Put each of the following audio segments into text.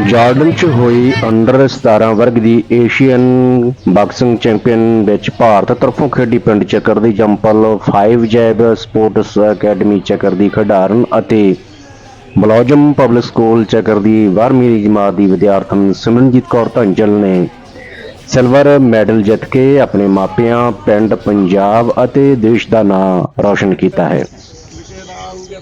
Jordan 'ਚ ਹੋਈ under 17 ਵਰਗ ਦੀ ਏਸ਼ੀਅਨ ਬਾਕਸਿੰਗ ਚੈਂਪੀਅਨ ਵਿੱਚ ਭਾਰਤ ਤਰਫੋਂ ਖੇਡੀ ਪਿੰਡ ਚੱਕਰ ਦੀ ਜੰਪਲ 5 ਜੈਬ ਸਪੋਰਟਸ ਅਕੈਡਮੀ ਚੱਕਰ ਦੀ ਖਿਡਾਰਨ ਅਤੇ ਮੁਲਾਜ਼ਮ ਪਬਲਿਕ ਸਕੂਲ ਚੱਕਰ ਦੀ 12ਵੀਂ ਜਮਾਤ ਦੀ ਵਿਦਿਆਰਥਣ ਸਿਮਰਨਜੀਤ ਕੌਰ ਧੰਜਲ ਨੇ ਸਿਲਵਰ ਮੈਡਲ ਜਿੱਤ ਕੇ ਆਪਣੇ ਮਾਪਿਆਂ, ਪਿੰਡ ਪੰਜਾਬ ਅਤੇ ਦੇਸ਼ ਦਾ ਨਾਮ ਰੌਸ਼ਨ ਕੀਤਾ ਹੈ।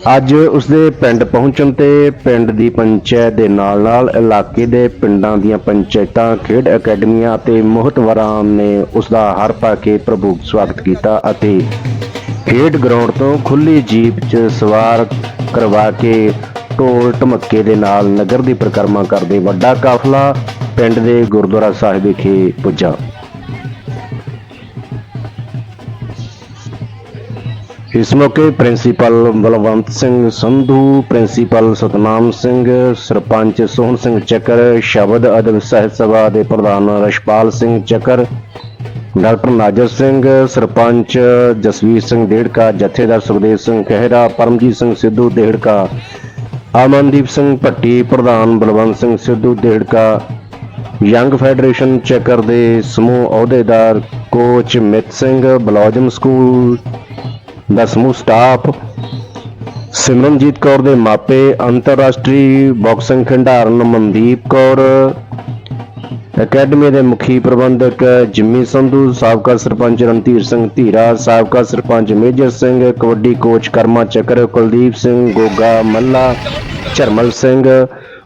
ਅੱਜ ਉਸਦੇ ਪਿੰਡ ਪਹੁੰਚਣ ਤੇ ਪਿੰਡ ਦੀ ਪੰਚਾਇਤ ਦੇ ਨਾਲ-ਨਾਲ ਇਲਾਕੇ ਦੇ ਪਿੰਡਾਂ ਦੀਆਂ ਪੰਚਾਇਤਾਂ, ਖੇਡ ਅਕੈਡਮੀਆਂ ਅਤੇ ਮੋਹਤਵਰਾਂ ਨੇ ਉਸਦਾ ਹਰ ਪਾ ਕੇ ਪ੍ਰਭੂ ਸਵਾਗਤ ਕੀਤਾ ਅਤੇ ਖੇਡ ਗਰਾਊਂਡ ਤੋਂ ਖੁੱਲੀ ਜੀਪ 'ਚ ਸਵਾਰ ਕਰਵਾ ਕੇ ਢੋਲ ਢਮੱਕੇ ਦੇ ਨਾਲ ਨਗਰ ਦੀ ਪਰਿਕਰਮਾ ਕਰਦੇ ਵੱਡਾ ਕਾਫਲਾ ਪਿੰਡ ਦੇ ਗੁਰਦੁਆਰਾ ਸਾਹਿਬ ਵਿਖੇ ਪੁੱਜਾ। ਇਸ ਮੌਕੇ ਪ੍ਰਿੰਸੀਪਲ ਬਲਵੰਤ ਸਿੰਘ ਸੰਧੂ, ਪ੍ਰਿੰਸੀਪਲ ਸਤਨਾਮ ਸਿੰਘ, ਸਰਪੰਚ ਸੋਹਣ ਸਿੰਘ ਚੱਕਰ, ਸ਼ਬਦ ਅਦਬ ਸਾਹਿਤ ਸਭਾ ਦੇ ਪ੍ਰਧਾਨ ਰਸ਼ਪਾਲ ਸਿੰਘ ਚੱਕਰ, ਡਾਕਟਰ ਨਾਜਰ ਸਿੰਘ, ਸਰਪੰਚ ਜਸਵੀਰ ਸਿੰਘ ਡੇੜਕਾ ਜਥੇਦਾਰ ਸੁਖਦੇਵ ਸਿੰਘ ਖਹਿਰਾ, ਪਰਮਜੀਤ ਸਿੰਘ ਸਿੱਧੂ ਡੇੜਕਾ ਅਮਨਦੀਪ ਸਿੰਘ ਭੱਟੀ, ਪ੍ਰਧਾਨ ਬਲਵੰਤ ਸਿੰਘ ਸਿੱਧੂ ਡੇੜਕਾ ਯੰਗ ਫੈਡਰੇਸ਼ਨ ਚੱਕਰ ਦੇ ਸਮੂਹ ਅਹੁਦੇਦਾਰ coach Mit Singh, blossom school ਦਾ ਸਮੂਹ ਸਟਾਫ ਸਿਮਰਨਜੀਤ ਕੌਰ ਦੇ ਮਾਪੇ, ਅੰਤਰਰਾਸ਼ਟਰੀ ਬਾਕਸਿੰਗ ਖਿਡਾਰਨ ਮਨਦੀਪ ਕੌਰ, ਅਕੈਡਮੀ ਦੇ ਮੁਖੀ ਪ੍ਰਬੰਧਕ ਜਿੰਮੀ ਸੰਧੂ, ਸਾਬਕਾ ਸਰਪੰਚ ਰਣਧੀਰ ਸਿੰਘ ਧੀਰਾ, ਸਾਬਕਾ ਸਰਪੰਚ ਮੇਜਰ ਸਿੰਘ, ਕਬੱਡੀ ਕੋਚ ਕਰਮਾ ਚੱਕਰ, ਕੁਲਦੀਪ ਸਿੰਘ ਗੋਗਾ ਮੱਲਾ, ਝਰਮਲ ਸਿੰਘ,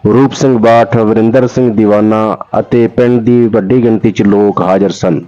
ਰੂਪ ਸਿੰਘ ਬਾਠ, ਵਰਿੰਦਰ ਸਿੰਘ ਦੀਵਾਨਾ ਅਤੇ ਪਿੰਡ ਦੀ ਵੱਡੀ ਗਿਣਤੀ 'ਚ ਲੋਕ ਹਾਜ਼ਰ ਸਨ।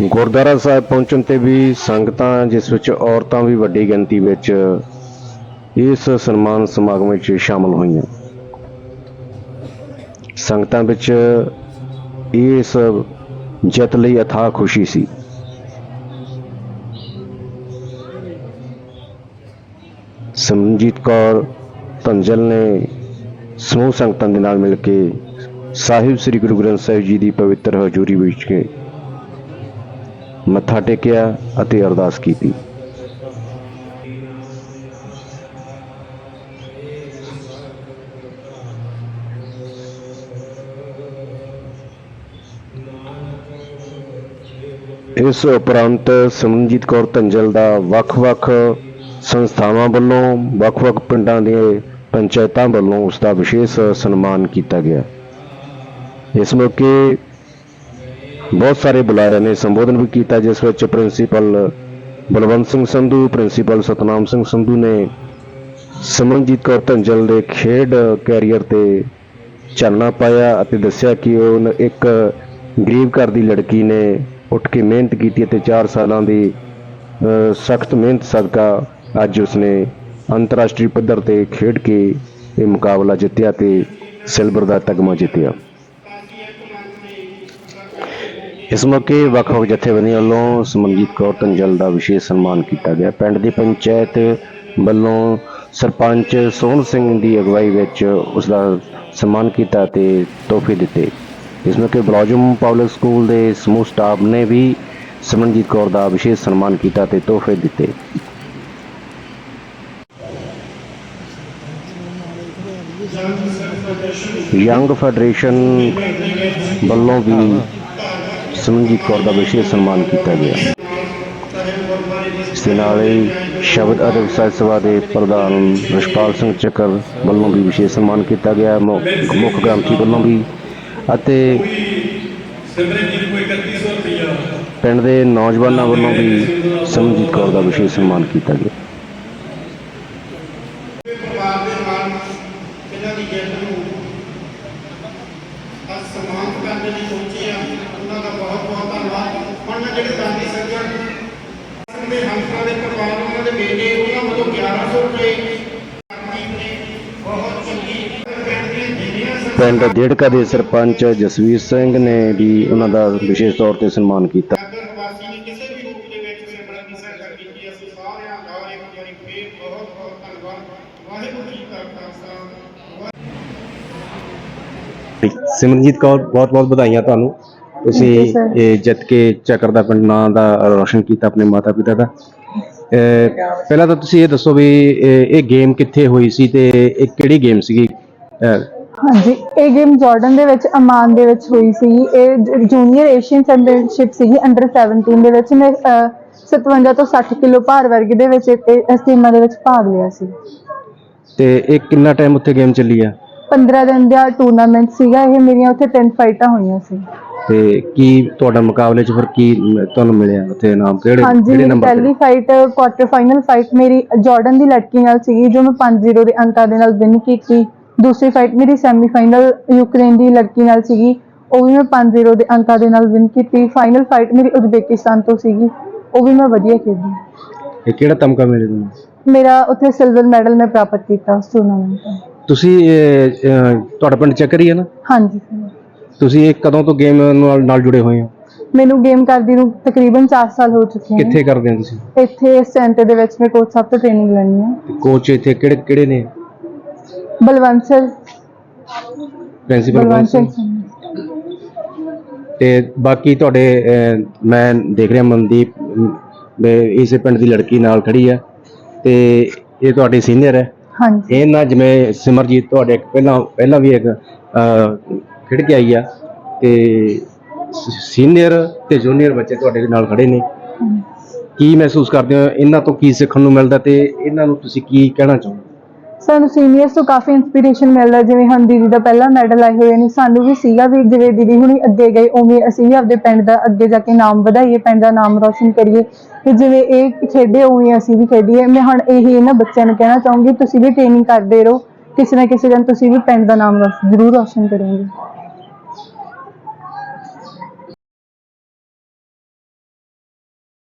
ਗੁਰਦੁਆਰਾ ਸਾਹਿਬ ਪਹੁੰਚਣ ਤੇ ਵੀ ਸੰਗਤਾਂ, ਜਿਸ ਵਿੱਚ ਔਰਤਾਂ ਵੀ ਵੱਡੀ ਗਿਣਤੀ ਵਿੱਚ ਇਸ ਸਨਮਾਨ ਸਮਾਗਮ ਵਿੱਚ ਸ਼ਾਮਲ ਹੋਈਆਂ। ਸੰਗਤਾਂ ਵਿੱਚ ਇਸ ਜਿੱਤ ਲਈ ਅਥਾਹ ਖੁਸ਼ੀ ਸੀ। ਸਮਨਜੀਤ ਕੌਰ ਤੰਜਲ ਨੇ ਸਮੂਹ ਸੰਗਤਾਂ ਦੇ ਨਾਲ ਮਿਲ ਕੇ ਸਾਹਿਬ ਸ੍ਰੀ ਗੁਰੂ ਗ੍ਰੰਥ ਸਾਹਿਬ ਜੀ ਦੀ ਪਵਿੱਤਰ ਹਜ਼ੂਰੀ ਵਿੱਚ ਕੇ ਮੱਥਾ ਟੇਕਿਆ ਅਤੇ ਅਰਦਾਸ ਕੀਤੀ। ਇਸ ਉਪਰੰਤ ਸਿਮਰਨਜੀਤ ਕੌਰ ਧੰਜਲ ਦਾ ਵੱਖ-ਵੱਖ ਸੰਸਥਾਵਾਂ ਵੱਲੋਂ, ਵੱਖ-ਵੱਖ ਪਿੰਡਾਂ ਦੇ ਪੰਚਾਇਤਾਂ ਵੱਲੋਂ ਉਸ ਦਾ ਵਿਸ਼ੇਸ਼ ਸਨਮਾਨ ਕੀਤਾ ਗਿਆ। ਇਸ ਮੌਕੇ ਬਹੁਤ ਸਾਰੇ ਬੁਲਾਰਿਆਂ ਨੇ, ਸੰਬੋਧਨ ਵੀ ਕੀਤਾ ਜਿਸ ਵਿੱਚ ਪ੍ਰਿੰਸੀਪਲ ਬਲਵੰਤ ਸਿੰਘ ਸੰਧੂ, ਪ੍ਰਿੰਸੀਪਲ ਸਤਨਾਮ ਸਿੰਘ ਸੰਧੂ ਨੇ ਸਿਮਰਨਜੀਤ ਕੌਰ ਧੰਜਲ ਦੇ ਖੇਡ ਕੈਰੀਅਰ ਤੇ ਚਾਨਣਾ ਪਾਇਆ ਅਤੇ ਦੱਸਿਆ ਕਿ ਉਹ ਇੱਕ ਗਰੀਬ ਘਰ ਦੀ ਲੜਕੀ ਨੇ ਉੱਠ ਕੇ ਮਿਹਨਤ ਕੀਤੀ ਅਤੇ 4 ਸਾਲਾਂ ਦੀ ਸਖਤ ਮਿਹਨਤ ਸਦਕਾ ਅੱਜ ਉਸਨੇ ਅੰਤਰਰਾਸ਼ਟਰੀ ਪੱਧਰ ਤੇ ਖੇਡ ਕੇ ਇਹ ਮੁਕਾਬਲਾ ਜਿੱਤਿਆ ਤੇ ਸਿਲਵਰ ਦਾ ਤਗਮਾ ਜਿੱਤਿਆ। ਇਸ ਮੌਕੇ ਵੱਖ-ਵੱਖ ਜਥੇਬੰਦੀਆਂ ਵੱਲੋਂ ਸਮਨਜੀਤ ਕੌਰ ਧੰਜਲ ਦਾ ਵਿਸ਼ੇਸ਼ ਸਨਮਾਨ ਕੀਤਾ ਗਿਆ। ਪਿੰਡ ਦੀ ਪੰਚਾਇਤ ਵੱਲੋਂ ਸਰਪੰਚ ਸੋਹਣ ਸਿੰਘ ਦੀ ਅਗਵਾਈ ਵਿੱਚ ਉਸ ਦਾ ਸਨਮਾਨ ਕੀਤਾ ਤੇ ਤੋਹਫੇ ਦਿੱਤੇ। ਇਸ ਮੌਕੇ ਬਲੌਜਮ ਪਬਲਿਕ ਸਕੂਲ ਦੇ ਸਮੂਹ ਸਟਾਫ ਨੇ ਵੀ ਸਮਨਜੀਤ ਕੌਰ ਦਾ ਵਿਸ਼ੇਸ਼ ਸਨਮਾਨ ਕੀਤਾ ਤੇ ਤੋਹਫੇ ਦਿੱਤੇ। ਯੰਗ ਫੈਡਰੇਸ਼ਨ ਵੱਲੋਂ ਵੀ ਸਿਮਰਨਜੀਤ ਕੌਰ ਦਾ ਵਿਸ਼ੇਸ਼ ਸਨਮਾਨ ਕੀਤਾ ਗਿਆ। ਇਸ ਦੇ ਨਾਲ ਹੀ ਸ਼ਬਦ ਅਤੇ ਸਾਹਿਤ ਸਭਾ ਦੇ ਪ੍ਰਧਾਨ ਰਸ਼ਪਾਲ ਸਿੰਘ ਚੱਕਰ ਵੱਲੋਂ ਵੀ ਵਿਸ਼ੇਸ਼ ਸਨਮਾਨ ਕੀਤਾ ਗਿਆ। ਮੁੱਖ ਗ੍ਰੰਥੀ ਵੱਲੋਂ ਵੀ ਅਤੇ ਪਿੰਡ ਦੇ ਨੌਜਵਾਨਾਂ ਵੱਲੋਂ ਵੀ ਸਿਮਰਨਜੀਤ ਕੌਰ ਦਾ ਵਿਸ਼ੇਸ਼ ਸਨਮਾਨ ਕੀਤਾ ਗਿਆ। ਇਹਨਾਂ ਦੀ ਜਿੱਤ ਨੂੰ ਸਨਮਾਨਿਤ ਕਰਨ ਲਈ ਪਹੁੰਚੇ ਆ। ਉਹਨਾਂ ਦਾ ਬਹੁਤ ਬਹੁਤ ਧੰਨਵਾਦ। ਹੁਣ ਜਿਹੜੇ ਦਾਨੀ ਸੱਜਣ ਦੇ ਹਮਸਰਾਂ ਦੇ ਪਰਿਵਾਰ ਉਹਨਾਂ ਦੇ ਬੇਟੇ ਉਹਨਾਂ ਵੱਲੋਂ 1100 ਰੁਪਏ ਪਿੰਡ ਦੀਆਂ ਪਿੰਡ ਡੇੜਕਾ ਦੇ ਸਰਪੰਚ ਜਸਵੀਰ ਸਿੰਘ ਨੇ ਵੀ ਉਹਨਾਂ ਦਾ ਵਿਸ਼ੇਸ਼ ਤੌਰ ਤੇ ਸਨਮਾਨ ਕੀਤਾ ਅਗਰ ਵਾਸੀ ਨੇ ਕਿਸੇ ਵੀ ਰੂਪ ਦੇ ਵਿੱਚ ਸਿਮਰਨ ਦੀ ਸਹਾਇਤਾ ਕੀਤੀ ਅਸੀਂ ਸਾਰਿਆਂ ਦਾ ਇੱਕ ਵਾਰੀ ਫੇਰ ਬਹੁਤ ਬਹੁਤ ਧੰਨਵਾਦ ਵਾਹਿਗੁਰੂ ਜੀ ਕਾ ਖਾਲਸਾ ਵਾਹਿਗੁਰੂ ਸਿਮਰਨਜੀਤ ਕੌਰ ਬਹੁਤ ਬਹੁਤ ਵਧਾਈਆਂ ਤੁਹਾਨੂੰ। ਤੁਸੀਂ. ਇਹ ਜਿੱਤ ਕੇ ਚੱਕਰ ਦਾ ਪਿੰਡ ਨਾਂ ਦਾ ਰੋਸ਼ਨ ਕੀਤਾ ਆਪਣੇ ਮਾਤਾ ਪਿਤਾ ਦਾ ਪਹਿਲਾਂ ਤਾਂ ਤੁਸੀਂ ਇਹ ਦੱਸੋ ਵੀ ਇਹ ਗੇਮ ਕਿੱਥੇ ਹੋਈ ਸੀ ਤੇ ਇਹ ਕਿਹੜੀ ਗੇਮ ਸੀਗੀ? ਹਾਂਜੀ ਇਹ ਗੇਮ ਜਾਰਡਨ ਦੇ ਵਿੱਚ ਅਮਾਨ ਦੇ ਵਿੱਚ ਹੋਈ ਸੀ। ਇਹ ਜੂਨੀਅਰ ਏਸ਼ੀਅਨ ਚੈਂਪੀਅਨਸ਼ਿਪ ਸੀਗੀ ਅੰਡਰ 17 ਦੇ ਵਿੱਚ। ਮੈਂ ਅਹ, 57 ਤੋਂ 60 ਕਿਲੋ ਭਾਰ ਵਰਗ ਦੇ ਵਿੱਚ ਇਸ ਗੇਮਾਂ ਦੇ ਵਿੱਚ ਭਾਗ ਲਿਆ ਸੀ। ਤੇ ਇਹ ਕਿੰਨਾ ਟਾਈਮ ਉੱਥੇ ਗੇਮ ਚੱਲੀ ਆ? 15 ਦਿਨ ਦਾ ਟੂਰਨਾਮੈਂਟ ਸੀਗਾ ਇਹ ਮੇਰੀਆਂ ਉੱਥੇ 10 ਫਾਈਟਾਂ ਹੋਈਆਂ ਸੀ। ਤੇ ਕੀ ਤੁਹਾਡਾ ਮੁਕਾਬਲੇ 'ਚ ਫਿਰ ਕੀ ਮ- ਤੁਹਾਨੂੰ ਮਿਲਿਆ? ਉੱਥੇ ਇਨਾਮ ਕਿਹੜੇ ਹਾਂਜੀ ਕਿਹੜੇ ਮੇਰੀ ਨੰਬਰ ਪਹਿਲੀ ਫਾਈਟ ਕੁਆਟਰ ਫਾਈਨਲ ਫਾਈਟ ਮੇਰੀ ਜਾਰਡਨ ਦੀ ਲੜਕੀ ਨਾਲ ਸੀਗੀ ਜੋ ਮੈਂ 5-0 ਦੇ ਅੰਕਾਂ ਦੇ ਨਾਲ ਵਿਨ ਕੀਤੀ। ਦੂਸਰੀ ਫਾਈਟ ਮੇਰੀ ਸੈਮੀਫਾਈਨਲ ਯੂਕਰੇਨ ਦੀ ਲੜਕੀ ਨਾਲ ਸੀਗੀ ਉਹ ਵੀ ਮੈਂ 5-0 ਦੇ ਅੰਕਾਂ ਦੇ ਨਾਲ ਵਿਨ ਕੀਤੀ। ਫਾਈਨਲ ਫਾਈਟ ਮੇਰੀ ਉਜ਼ਬੇਕਿਸਤਾਨ ਤੋਂ ਸੀਗੀ ਉਹ ਵੀ ਮੈਂ ਵਧੀਆ ਖੇਡੀ। ਇਹ ਕਿਹੜਾ ਤਮਕਾ ਮਿਲਿਆ ਤੁਹਾਨੂੰ? ਮੇਰਾ ਉੱਥੇ ਸਿਲਵਰ ਮੈਡਲ ਮੈਂ ਪ੍ਰਾਪਤ ਕੀਤਾ ਉਸ ਟੂਰਨਾਮੈਂਟ ਤੋਂ। ਤੁਸੀਂ ਇਹ, ਅਹ, ਤੁਹਾਡਾ ਪਿੰਡ ਚੱਕਰ ਹੀ ਹੈ ਨਾ? ਹਾਂਜੀ। sir। ਤੁਸੀਂ ਇਹ ਕਦੋਂ ਤੋਂ ਗੇਮ ਨਾਲ ਨਾਲ ਜੁੜੇ ਹੋਏ ਹੋ? ਮੈਨੂੰ ਗੇਮ ਕਰਦੀ ਨੂੰ ਤਕਰੀਬਨ 4 ਸਾਲ ਹੋ ਚੁੱਕੇ ਹਨ ਕਿੱਥੇ ਕਰਦੇ ਹੋ ਤੁਸੀਂ? ਇੱਥੇ ਇਸ ਸੈਂਟਰ ਦੇ ਵਿੱਚ ਮੈਂ ਕੋਚ ਸਾਹਿਬ ਤੋਂ ਟ੍ਰੇਨਿੰਗ ਲੈਣੀ ਹੈ। ਕੋਚ ਇੱਥੇ ਕਿਹੜੇ ਕਿਹੜੇ ਨੇ? ਬਲਵੰਤ ਸਰ। ਪ੍ਰਿੰਸੀਪਲ ਬਲਵੰਤ ਸਿੰਘ ਤੇ ਬਾਕੀ ਤੁਹਾਡੇ ਅਹ, ਮੈਂ ਦੇਖ ਰਿਹਾ ਮਨਦੀਪ ਅਮ, ਵੀ ਇਸੇ ਪਿੰਡ ਦੀ ਲੜਕੀ ਨਾਲ ਖੜੀ ਆ। ਤੇ ਇਹ ਤੁਹਾਡੀ ਸੀਨੀਅਰ ਹੈ। ਹਾਂਜੀ। ਇਹ ਨਾ ਜਿਵੇਂ ਸਿਮਰਜੀਤ ਤੁਹਾਡੇ ਇੱਕ ਪਹਿਲਾਂ ਪਹਿਲਾਂ ਵੀ ਇੱਕ ਖੇਡ ਕੇ ਆਈ ਆ ਤੇ ਸੀਨੀਅਰ ਤੇ ਜੂਨੀਅਰ ਬੱਚੇ ਤੁਹਾਡੇ ਨਾਲ ਖੜੇ ਨੇ। ਕੀ ਮਹਿਸੂਸ ਕਰਦੇ ਹੋ? ਇਹਨਾਂ ਤੋਂ ਕੀ ਸਿੱਖਣ ਨੂੰ ਮਿਲਦਾ ਤੇ ਇਹਨਾਂ ਨੂੰ ਤੁਸੀਂ ਕੀ ਕਹਿਣਾ ਚਾਹੋਗੇ? ਸਾਨੂੰ ਸੀਨੀਅਰਸ ਤੋਂ ਕਾਫੀ ਇਨਸਪੀਰੇਸ਼ਨ ਮਿਲਦਾ, ਜਿਵੇਂ ਹੁਣ ਦੀਦੀ ਦਾ ਪਹਿਲਾ ਮੈਡਲ ਆਏ ਹੋਏ ਨੇ, ਸਾਨੂੰ ਵੀ ਸੀਗਾ ਵੀ ਜਿਵੇਂ ਦੀਦੀ ਹੁਣੀ ਅੱਗੇ ਗਏ, ਉਵੇਂ ਅਸੀਂ ਵੀ ਆਪਦੇ ਪਿੰਡ ਦਾ ਅੱਗੇ ਜਾ ਕੇ ਨਾਮ ਵਧਾਈਏ, ਪਿੰਡ ਦਾ ਨਾਮ ਰੌਸ਼ਨ ਕਰੀਏ, ਤੇ ਜਿਵੇਂ ਇਹ ਖੇਡੇ ਉਵੇਂ ਅਸੀਂ ਵੀ ਖੇਡੀਏ। ਮੈਂ ਹੁਣ ਇਹੀ ਇਹਨਾਂ ਬੱਚਿਆਂ ਨੂੰ ਕਹਿਣਾ ਚਾਹੂੰਗੀ, ਤੁਸੀਂ ਵੀ ਟ੍ਰੇਨਿੰਗ ਕਰਦੇ ਰਹੋ, ਕਿਸੇ ਨਾ ਕਿਸੇ ਦਿਨ ਤੁਸੀਂ ਵੀ ਪਿੰਡ ਦਾ ਨਾਮ ਰੌਸ਼ਨ, ਜ਼ਰੂਰ ਰੌਸ਼ਨ ਕਰੋਗੇ।